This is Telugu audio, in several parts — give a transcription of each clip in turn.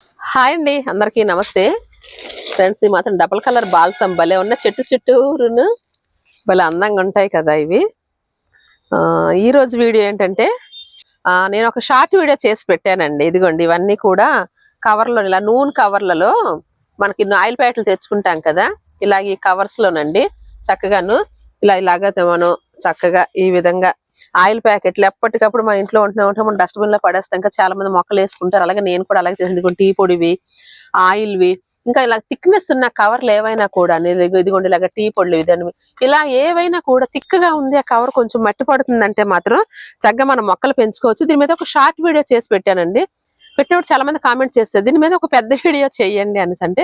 హాయ్ అండి అందరికీ నమస్తే. ఫ్రెండ్స్ ఈ మాత్రం డబల్ కలర్ బాల్సమ్ భలే ఉన్న చెట్టు చుట్టూరును భలే అందంగా ఉంటాయి కదా ఇవి. ఆ, ఈ రోజు వీడియో ఏంటంటే ఆ, నేను ఒక షార్ట్ వీడియో చేసి పెట్టానండి. ఇదిగోండి ఇవన్నీ కూడా కవర్లో ఇలా నూనె కవర్లలో మనకి ఆయిల్ ప్యాకెట్లు తెచ్చుకుంటాం కదా ఇలాగ ఈ కవర్స్ లోనండి చక్కగాను ఇలా ఇలాగా మనం చక్కగా ఈ విధంగా ఆయిల్ ప్యాకెట్లు ఎప్పటికప్పుడు మన ఇంట్లో ఉంటున్నా ఉంటే మనం డస్ట్బిన్లో పడేస్తాం. ఇంకా చాలా మంది మొక్కలు వేసుకుంటారు. అలాగే నేను కూడా అలాగే చేసింది. టీ పొడివి ఆయిల్వి ఇంకా ఇలా థిక్నెస్ ఉన్న కవర్లు ఏవైనా కూడా ఇదిగో- ఇదిగోండి ఇలాగ టీ పొడులు ఇదని ఇలా ఏవైనా కూడా తిక్కగా ఉంది ఆ కవర్ కొంచెం మట్టి పడుతుందంటే మాత్రం చక్కగా మనం మొక్కలు పెంచుకోవచ్చు. దీని మీద ఒక షార్ట్ వీడియో చేసి పెట్టానండి. పెట్టినప్పుడు చాలా మంది కామెంట్ చేస్తారు. దీని మీద ఒక పెద్ద వీడియో చేయండి అనేసి. అంటే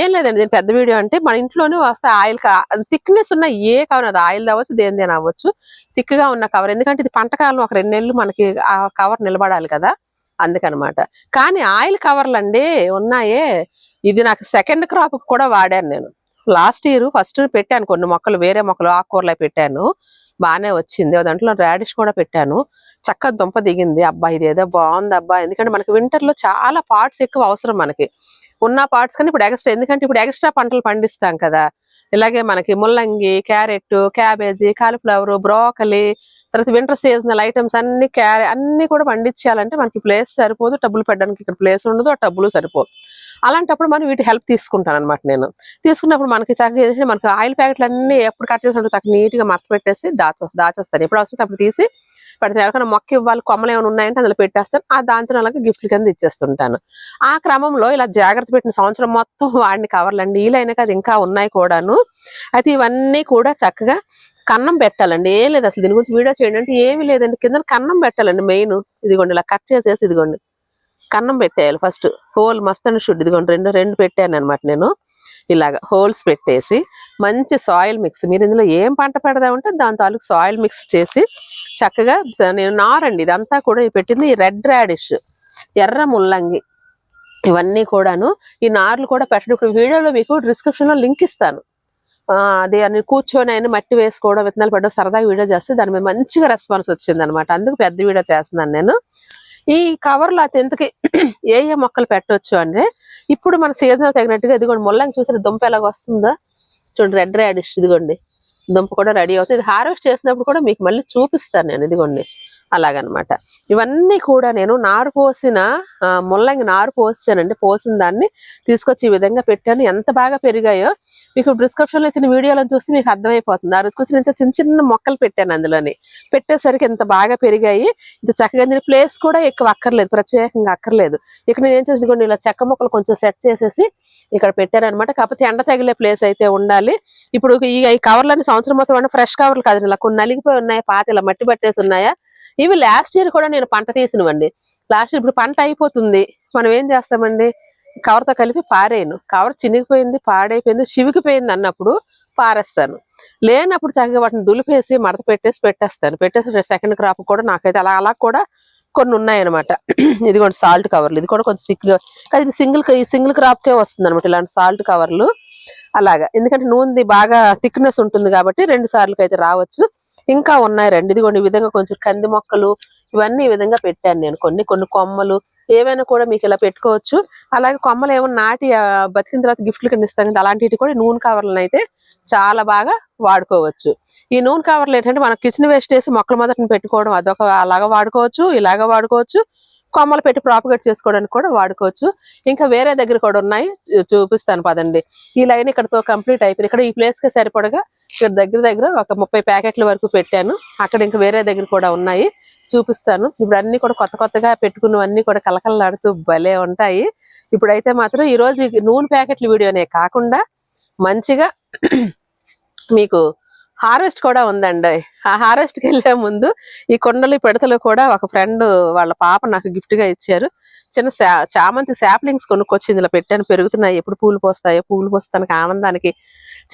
ఏం లేదండి దీని పెద్ద వీడియో అంటే మన ఇంట్లోనే వస్తే ఆయిల్ థిక్నెస్ ఉన్న ఏ కవర్ అది ఆయిల్ అవ్వచ్చు దేనిదేనా అవ్వచ్చు. థిక్గా ఉన్న కవర్ ఎందుకంటే ఇది పంటకాలం ఒక రెండు నెలలు మనకి ఆ కవర్ నిలబడాలి కదా. అందుకనమాట. కానీ ఆయిల్ కవర్లు అండి ఉన్నాయే. ఇది నాకు సెకండ్ క్రాప్ కూడా వాడాను నేను. లాస్ట్ ఇయర్ ఫస్ట్ పెట్టాను కొన్ని మొక్కలు వేరే మొక్కలు ఆకుకూరలు పెట్టాను. బాగానే వచ్చింది. దాంట్లో రాడిష్ కూడా పెట్టాను. చక్కగా దుంప దిగింది. అబ్బా ఇది ఏదో బాగుంది అబ్బా. ఎందుకంటే మనకి వింటర్లో లో చాలా పార్ట్స్ ఎక్కువ అవసరం మనకి. ఉన్న పార్ట్స్ కానీ ఇప్పుడు ఎక్స్ట్రా ఎందుకంటే ఇప్పుడు ఎక్స్ట్రా పంటలు పండిస్తాం కదా. ఇలాగే మనకి ముల్లంగి క్యారెట్ క్యాబేజీ కాలీఫ్లవర్ బ్రోకలి తర్వాత వింటర్ సీజనల్ ఐటమ్స్ అన్ని క్యారె అన్ని కూడా పండించాలంటే మనకి ప్లేస్ సరిపోదు. డబ్బులు పెట్టడానికి ఇక్కడ ప్లేస్ ఉండదు ఆ డబ్బులు సరిపోదు అలాంటప్పుడు మనం వీటి హెల్ప్ తీసుకుంటాను అనమాట నేను. తీసుకున్నప్పుడు మనకి చక్కగా ఏంటంటే మనకి ఆయిల్ ప్యాకెట్లు అన్ని ఎప్పుడు కట్ చేసినప్పుడు చక్కగా నీట్గా మడత పెట్టేసి దాచేస్తాను ఎప్పుడు అవసరం అప్పుడు తీసి పెడతాను ఎవరికైనా మొక్క ఇవ్వాలి కొమ్మలు ఏమైనా ఉన్నాయంటే అందులో పెట్టేస్తాను. ఆ దాంతో అలాగే గిఫ్ట్ కింద ఇచ్చేస్తుంటాను. ఆ క్రమంలో ఇలా జాగ్రత్త పెట్టిన సంవత్సరం మొత్తం వాడిని కవర్లండి వీలైనా అది ఇంకా ఉన్నాయి కూడాను. అయితే ఇవన్నీ కూడా చక్కగా కన్నం పెట్టాలండి. ఏం లేదు అసలు దీని గురించి వీడియో చేయండి అంటే ఏమీ లేదండి. కింద కన్నం పెట్టాలండి మెయిన్. ఇదిగోండి ఇలా కట్ చేసేసి ఇదిగోండి. కన్నం పెట్టేయాలి first. Hole must and should ఇదిగోండి. రెండు రెండు పెట్టాను అనమాట నేను. ఇలాగ హోల్స్ పెట్టేసి మంచి సాయిల్ మిక్స్. మీరు ఇందులో ఏం పంట పెడదామంటే దాని తాలూకు సాయిల్ మిక్స్ చేసి చక్కగా నేను నారండి ఇదంతా కూడా ఈ పెట్టింది రెడ్ రాడిష్ ఎర్ర ముల్లంగి ఇవన్నీ కూడాను. ఈ నార్లు కూడా పెట్టడం. ఇప్పుడు వీడియోలో మీకు డిస్క్రిప్షన్లో లింక్ ఇస్తాను. అదే అది అని కూర్చొని ఆయన మట్టి వేసుకోవడం విత్తనాలు పెట్టడం సరదాగా వీడియో చేస్తే దాని మీద మంచిగా రెస్పాన్స్ వచ్చింది అనమాట అందుకు పెద్ద వీడియో చేస్తున్నాను నేను. ఈ కవర్లో ఆ తెంతకి ఏ ఏ మొక్కలు పెట్టవచ్చు అంటే ఇప్పుడు మన సీజన్ తగినట్టుగా ఇదిగోండి ముల్లంగి చూసారు దుంప ఎలాగ వస్తుందా? చూడండి రెడ్ రాడిష్ ఇదిగోండి. దుంప కూడా రెడీ అవుతుంది. ఇది హార్వెస్ట్ చేసినప్పుడు కూడా మీకు మళ్ళీ చూపిస్తాను నేను ఇదిగోండి. అలాగనమాట. ఇవన్నీ కూడా నేను నారు పోసిన ఆ, ముల్లంగి నారు పోసానండి. పోసిన దాన్ని తీసుకొచ్చి ఈ విధంగా పెట్టాను. ఎంత బాగా పెరిగాయో మీకు డిస్క్రిప్షన్లో ఇచ్చిన వీడియోలను చూస్తే మీకు అర్థమైపోతుంది. ఆ రోజుకొచ్చిన ఇంత చిన్న చిన్న మొక్కలు పెట్టాను అందులోని. పెట్టేసరికి ఎంత బాగా పెరిగాయి. ఇంత చక్కగా దీని ప్లేస్ కూడా ఎక్కువ అక్కర్లేదు ప్రత్యేకంగా అక్కర్లేదు. ఇక్కడ నేను ఏం చేసి కొన్ని ఇలా చెక్క మొక్కలు కొంచెం సెట్ చేసేసి ఇక్కడ పెట్టాను అనమాట కాకపోతే ఎండ తగిలే ప్లేస్ అయితే ఉండాలి. ఇప్పుడు ఈ కవర్లన్నీ సంవత్సరం మొత్తం ఫ్రెష్ కవర్లు కాదు ఇలా కొన్ని నలిగిపోయి ఉన్నాయి పాత ఇలా మట్టి పట్టేసి ఉన్నాయా? ఇవి లాస్ట్ ఇయర్ కూడా నేను పంట తీసినవండి. లాస్ట్ ఇప్పుడు పంట అయిపోతుంది. మనం ఏం చేస్తామండి? కవర్తో కలిపి పారేయను. కవర్ చినిగిపోయింది పాడైపోయింది చివికిపోయింది అన్నప్పుడు పారేస్తాను. లేనప్పుడు చక్కగా వాటిని దులిపేసి మడత పెట్టేసి పెట్టేస్తాను. పెట్టేసి సెకండ్ క్రాప్ కూడా నాకైతే అలా అలా కూడా కొన్ని ఉన్నాయన్నమాట. ఇదిగోండి సాల్ట్ కవర్లు ఇది కూడా కొంచెం థిక్గా కానీ ఇది సింగిల్ ఈ సింగిల్ క్రాప్కే వస్తుంది అనమాట ఇలాంటి సాల్ట్ కవర్లు అలాగా. ఎందుకంటే నూనెది బాగా థిక్నెస్ ఉంటుంది కాబట్టి రెండు సార్లకి అయితే రావచ్చు. ఇంకా ఉన్నాయి రెండు. ఇదిగోండి ఈ విధంగా కొంచెం కంది మొక్కలు ఇవన్నీ ఈ విధంగా పెట్టాను నేను. కొన్ని కొన్ని కొమ్మలు ఏవైనా కూడా మీకు ఇలా పెట్టుకోవచ్చు. అలాగే కొమ్మలు ఏమైనా నాటి బతికిన తర్వాత గిఫ్ట్లు కింద ఇస్తాం కదా అలాంటివి కూడా నూనె కవర్లను అయితే చాలా బాగా వాడుకోవచ్చు. ఈ నూనె కవర్లు ఏంటంటే మనం కిచెన్ వేస్ట్ వేసి మొక్కల మొదటిని పెట్టుకోవడం అదొక అలాగా వాడుకోవచ్చు ఇలాగా వాడుకోవచ్చు. కొమ్మలు పెట్టి ప్రాపగేట్ చేసుకోవడానికి కూడా వాడుకోవచ్చు. ఇంకా వేరే దగ్గర కూడా ఉన్నాయి. చూ- చూపిస్తాను పదండి. ఈ లైన్ ఇక్కడతో కంప్లీట్ అయిపోయింది. ఇక్కడ ఈ ప్లేస్కి సరిపడగా ఇక్కడ దగ్గర దగ్గర ఒక ముప్పై ప్యాకెట్ల వరకు పెట్టాను. అక్కడ ఇంకా వేరే దగ్గర కూడా ఉన్నాయి. చూపిస్తాను. ఇప్పుడు అన్ని కూడా కొత్త కొత్తగా పెట్టుకున్నవన్నీ కూడా కలకలలాడుతూ భలే ఉంటాయి. ఇప్పుడైతే మాత్రం ఈ రోజు నూనె ప్యాకెట్ల వీడియోనే కాకుండా మంచిగా మీకు హార్వెస్ట్ కూడా ఉందండి. ఆ హార్వెస్ట్కి వెళ్ళే ముందు ఈ కొండలు పిడతలు కూడా ఒక ఫ్రెండ్ వాళ్ళ పాప నాకు గిఫ్ట్గా ఇచ్చారు. చిన్న చామంతి శాప్లింగ్స్ కొనుక్కొచ్చి ఇందులో పెట్టాను. పెరుగుతున్నాయి. ఎప్పుడు పూలు పోస్తాయో పూలు పోస్తానికి ఆనందానికి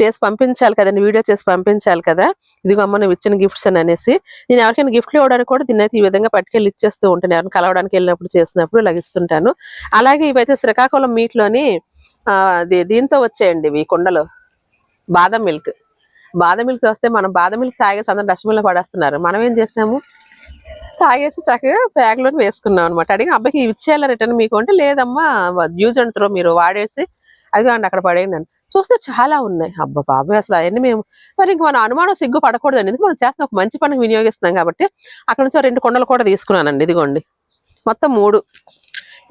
చేసి పంపించాలి కదండి. వీడియో చేసి పంపించాలి కదా. ఇదిగో అమ్మ నువ్వు ఇచ్చిన గిఫ్ట్స్ అని అనేసి. నేను ఎవరికైనా గిఫ్ట్లు ఇవ్వడానికి కూడా దీన్ని అయితే ఈ విధంగా పట్టుకెళ్ళి ఇచ్చేస్తూ ఉంటాను. ఎవరిని కలవడానికి వెళ్ళినప్పుడు చేసినప్పుడు లగిస్తుంటాను అలాగే ఇవైతే శ్రీకాకుళం మీట్లోని ఆ, దీంతో వచ్చాయండి ఇవి ఈ కుండలు. బాదం మిల్క్ బాదం మిల్క్ వస్తే మనం బాదం మిల్క్ తాగేసి అందరూ డస్ట్బిన్లో పడేస్తున్నారు. మనం ఏం చేస్తాము తాగేసి చక్కగా బ్యాగ్లో వేసుకున్నాం అనమాట అడిగి అబ్బాయికి ఇవి ఇచ్చేయాలా రిటర్న్ మీకు? అంటే లేదమ్మా యూజ్ అండ్ త్రో మీరు వాడేసి అది కానీ అక్కడ పడేయండి చూస్తే చాలా ఉన్నాయి. అబ్బా బాబాయ్ అసలు అవన్నీ మేము మరి ఇంక మనం అనుమానం సిగ్గు పడకూడదండి. ఎందుకంటే మనం చేస్తాం ఒక మంచి పనికి వినియోగిస్తున్నాం కాబట్టి అక్కడ నుంచి రెండు కొండలు కూడా తీసుకున్నానండి. ఇదిగోండి. మొత్తం మూడు.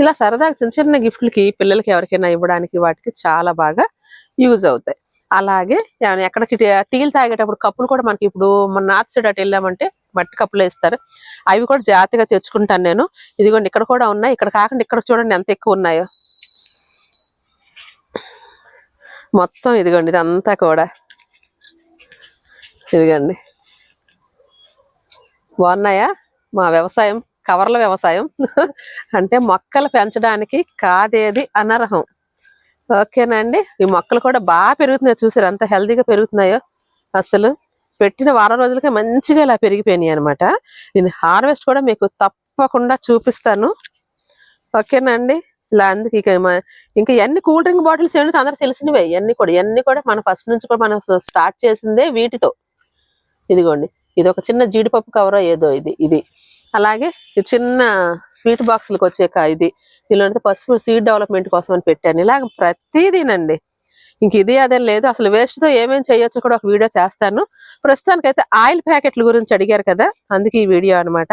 ఇలా సరదాగా చిన్న చిన్న గిఫ్ట్లకి పిల్లలకి ఎవరికైనా ఇవ్వడానికి వాటికి చాలా బాగా యూజ్ అవుతాయి. అలాగే ఎక్కడికి టీలు తాగేటప్పుడు కప్పులు కూడా మనకి ఇప్పుడు మన నార్త్ సైడ్ అటు వెళ్ళామంటే మట్టి కప్పులు వేస్తారు అవి కూడా జాగ్రత్తగా తెచ్చుకుంటాను నేను. ఇదిగోండి ఇక్కడ కూడా ఉన్నాయి. ఇక్కడ కాకుండా ఇక్కడ చూడండి ఎంత ఎక్కువ ఉన్నాయో. మొత్తం ఇదిగోండి ఇదంతా కూడా. ఇదిగోండి. బాగున్నాయా? మా వ్యవసాయం కవర్ల వ్యవసాయం. అంటే మొక్కలు పెంచడానికి కాదేది అనర్హం. ఓకేనండి. ఈ మొక్కలు కూడా బాగా పెరుగుతున్నాయి చూసారు? ఎంత హెల్తీగా పెరుగుతున్నాయో. అసలు పెట్టిన వారం రోజులకే మంచిగా ఇలా పెరిగిపోయినాయి అనమాట దీని హార్వెస్ట్ కూడా మీకు తప్పకుండా చూపిస్తాను. ఓకేనండి. ఇలా అందుకు ఇక ఇంకా ఎన్ని కూల్ డ్రింక్ బాటిల్స్ ఏమిటో అందరూ తెలిసినవే? ఇవన్నీ కూడా ఇవన్నీ కూడా మనం ఫస్ట్ నుంచి కూడా మనం స్టార్ట్ చేసిందే వీటితో. ఇదిగోండి. ఇది ఒక చిన్న జీడిపప్పు కవర్ ఏదో ఇది ఇది. అలాగే ఈ చిన్న స్వీట్ బాక్సులకు వచ్చే ఇది. దీనిలో పసుపు సీడ్ డెవలప్మెంట్ కోసం అని పెట్టాను. ఇలాగ ప్రతిదీనండి. ఇంక ఇది అదేం లేదు. అసలు వేస్ట్తో తో ఏమేమి చేయొచ్చు కూడా ఒక వీడియో చేస్తాను. ప్రస్తుతానికైతే ఆయిల్ ప్యాకెట్ల గురించి అడిగారు కదా అందుకే ఈ వీడియో అన్నమాట.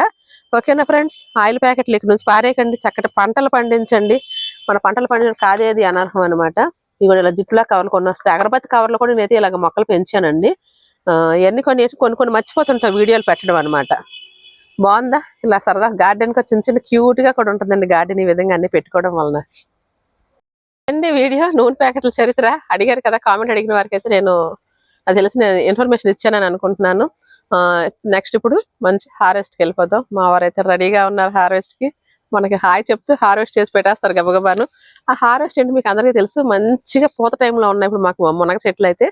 ఓకేనా ఫ్రెండ్స్? ఆయిల్ ప్యాకెట్లు ఇక్కడ నుంచి పారేయకండి. చక్కటి పంటలు పండించండి. మన పంటలు పండించడం కాదేది అనర్హం అనమాట ఇవి ఇలా జిప్లా కవర్లు కొన్ని వస్తాయి. అగరబత్తి కవర్లు కూడా నేనైతే ఇలాగ మొక్కలు పెంచానండి. ఆ, ఇవన్నీ కొన్ని కొన్ని కొన్ని మర్చిపోతుంటాం వీడియోలు పెట్టడం అనమాట బాగుందా? ఇలా సరదా గార్డెన్గా చిన్న చిన్న క్యూట్గా కూడా ఉంటుందండి గార్డెన్ ఈ విధంగా అన్ని పెట్టుకోవడం వలన. అండి వీడియో? నూనె ప్యాకెట్ల చరిత్ర? అడిగారు కదా కామెంట్ అడిగిన వారికి అయితే నేను అది తెలిసిన ఇన్ఫర్మేషన్ ఇచ్చానని అనుకుంటున్నాను. నెక్స్ట్ ఇప్పుడు మంచి హార్వెస్ట్కి కి మా వారైతే రెడీగా ఉన్నారు హార్వెస్ట్కి. మనకి హాయ్ చెప్తూ హార్వెస్ట్ చేసి పెట్టేస్తారు గబగబాను. ఆ హార్వెస్ట్ ఏంటి మీకు అందరికీ తెలుసు. మంచిగా పూత టైంలో ఉన్నాయి ఇప్పుడు మాకు మునగ చెట్లు అయితే.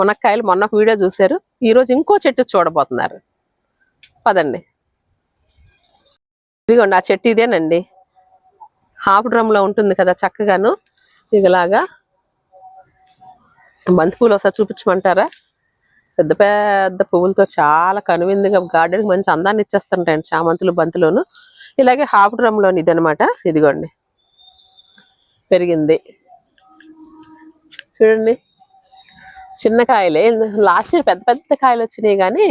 మునక్కాయలు మొన్న ఒక వీడియో చూశారు. ఈ రోజు ఇంకో చెట్టు చూడబోతున్నారు. పదండి. ఇదిగోండి ఆ చెట్టు ఇదేనండి. హాఫ్ డ్రమ్లో ఉంటుంది కదా చక్కగాను. ఇదిలాగా. బంతిపూలు ఒకసారి చూపించమంటారా? పెద్ద పెద్ద పువ్వులతో చాలా కనువిందుగా గార్డెన్ మంచి అందాన్ని ఇచ్చేస్తుంటాయండి చామంతులు బంతులోను. ఇలాగే హాఫ్ డ్రమ్లోని ఇదనమాట ఇదిగోండి. పెరిగింది. చూడండి. చిన్న కాయలే. లాస్ట్ ఇయర్ పెద్ద పెద్ద కాయలు వచ్చినాయి కానీ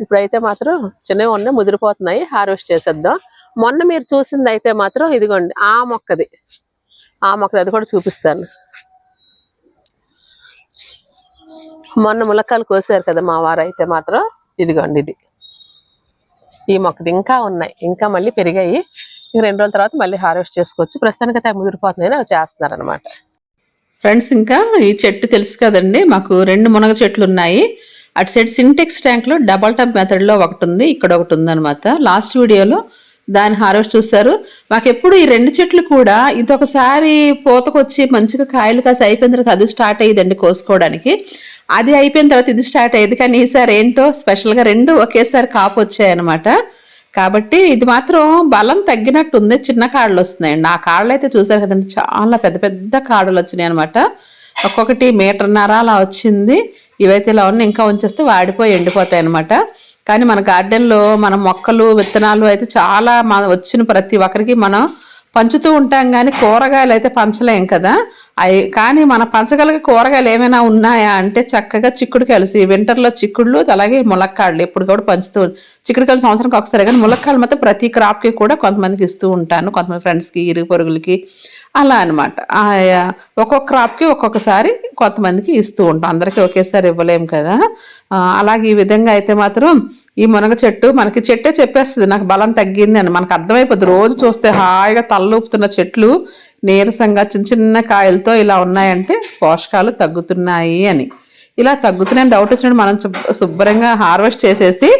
ఇప్పుడైతే మాత్రం చిన్నవి ఉన్నాయి ముదిరిపోతున్నాయి. హార్వెస్ట్ చేసేద్దాం. మొన్న మీరు చూసింది అయితే మాత్రం ఇదిగోండి ఆ మొక్కది. ఆ మొక్కది అది కూడా చూపిస్తాను. మొన్న ములక్కాలు కోసారు కదా మా వారు అయితే మాత్రం ఇదిగోండి ఇది. ఈ మొక్కది ఇంకా ఉన్నాయి ఇంకా మళ్ళీ పెరిగాయి. ఇంక రెండు రోజుల తర్వాత మళ్ళీ హార్వెస్ట్ చేసుకోవచ్చు. ప్రస్తుతానికి అయితే అవి ముదిరిపోతున్నాయని అవి చేస్తున్నారు అనమాట ఫ్రెండ్స్ ఇంకా ఈ చెట్టు తెలుసు కదండి మాకు రెండు మునగ చెట్లు ఉన్నాయి. అటు సైడ్ సింటెక్స్ ట్యాంక్లో డబల్ టబ్ మెథడ్లో ఒకటి ఉంది ఇక్కడ ఒకటి ఉంది అనమాట లాస్ట్ వీడియోలో దాని హార్వెస్ట్ చూస్తారు. మాకు ఎప్పుడు ఈ రెండు చెట్లు కూడా ఇది ఒకసారి పూతకొచ్చి మంచిగా కాయలు కాసి అయిపోయిన తర్వాత అది స్టార్ట్ అయ్యిందండి కోసుకోవడానికి. అది అయిపోయిన తర్వాత ఇది స్టార్ట్ అయ్యేది. కానీ ఈసారి ఏంటో స్పెషల్గా రెండు ఒకేసారి కాపు వచ్చాయి అనమాట కాబట్టి ఇది మాత్రం బలం తగ్గినట్టు ఉంది. చిన్న కాడలు వస్తున్నాయండి. ఆ కాడలు అయితే చూసారు కదండి చాలా పెద్ద పెద్ద కాడలు వచ్చినాయి అనమాట ఒక్కొక్కటి మీటర్న్నర అలా వచ్చింది. ఇవైతే ఇలా ఉన్నాయి. ఇంకా ఉంచేస్తే వాడిపోయి ఎండిపోతాయి అనమాట కానీ మన గార్డెన్లో మన మొక్కలు విత్తనాలు అయితే చాలా మన వచ్చిన ప్రతి ఒక్కరికి మనం పంచుతూ ఉంటాం కానీ కూరగాయలు అయితే పంచలేం కదా. అవి కానీ మన పంచగలిగే కూరగాయలు ఏమైనా ఉన్నాయా అంటే చక్కగా చిక్కుడు కలిసి వింటర్లో చిక్కుళ్ళు అలాగే ములక్కాడలు ఎప్పుడు కూడా పంచుతూ చిక్కుడు కలిసి సంవత్సరానికి ఒకసారి కానీ ములక్కాళ్ళు మాత్రం ప్రతి క్రాప్కి కూడా కొంతమందికి ఇస్తూ ఉంటాను. కొంతమంది ఫ్రెండ్స్కి ఇరుగు పొరుగులకి అలా అనమాట ఒక్కొక్క క్రాప్కి ఒక్కొక్కసారి కొంతమందికి ఇస్తూ ఉంటాం. అందరికీ ఒకేసారి ఇవ్వలేము కదా. అలాగే ఈ విధంగా అయితే మాత్రం ఈ మునగ చెట్టు మనకి చెట్టే చెప్పేస్తుంది నాకు బలం తగ్గింది అని. మనకు అర్థమైపోద్ది. రోజు చూస్తే హాయిగా తల్లూపుతున్న చెట్లు నీరసంగా చిన్న చిన్న కాయలతో ఇలా ఉన్నాయంటే పోషకాలు తగ్గుతున్నాయి అని. ఇలా తగ్గుతున్నాయని డౌట్ వచ్చినట్టు మనం శుభ్రంగా హార్వెస్ట్ చేసేసి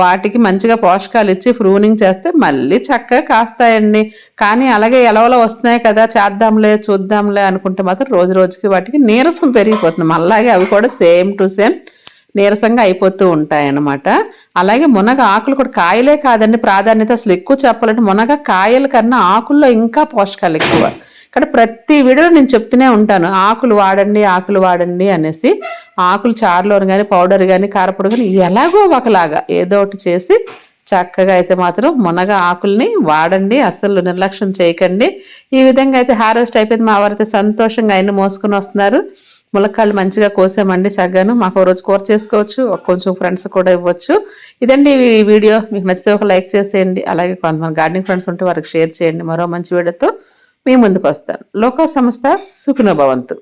వాటికి మంచిగా పోషకాలు ఇచ్చి ప్రూనింగ్ చేస్తే మళ్ళీ చక్కగా కాస్తాయండి. కానీ అలాగే ఎలవలో వస్తున్నాయి కదా చేద్దాంలే చూద్దాంలే అనుకుంటే మాత్రం రోజు రోజుకి వాటికి నీరసం పెరిగిపోతుంది. మళ్ళాగే అవి కూడా సేమ్ టు సేమ్ నీరసంగా అయిపోతూ ఉంటాయి అన్నమాట అలాగే మునగ ఆకులు కూడా కాయలే కాదండి. ప్రాధాన్యత అసలు ఎక్కువ చెప్పాలంటే మునగ కాయల కన్నా ఆకుల్లో ఇంకా పోషకాలు ఎక్కువ. ఇక్కడ ప్రతి వీడియోలో నేను చెప్తూనే ఉంటాను. ఆకులు వాడండి ఆకులు వాడండి అనేసి. ఆకులు చారులో కానీ పౌడర్ కానీ కారపొడి కానీ ఎలాగో ఒకలాగా ఏదో ఒకటి చేసి చక్కగా అయితే మాత్రం మునగ ఆకుల్ని వాడండి అస్సలు నిర్లక్ష్యం చేయకండి. ఈ విధంగా అయితే హార్వెస్ట్ అయిపోయింది. మా వారైతే సంతోషంగా ఆయన మోసుకొని వస్తున్నారు. ములక్కాళ్ళు మంచిగా కోసామండి చక్కగాను మాకు ఒక రోజు కూర చేసుకోవచ్చు కొంచెం ఫ్రెండ్స్ కూడా ఇవ్వచ్చు. ఇదండి ఈ వీడియో. మీకు నచ్చితే ఒక లైక్ చేసేయండి. అలాగే కొంతమంది గార్డెనింగ్ ఫ్రెండ్స్ ఉంటే వారికి షేర్ చేయండి. మరో మంచి వీడియోతో మీ ముందుకు వస్తాను. లోక సంస్థ సుఖినో భవంతు.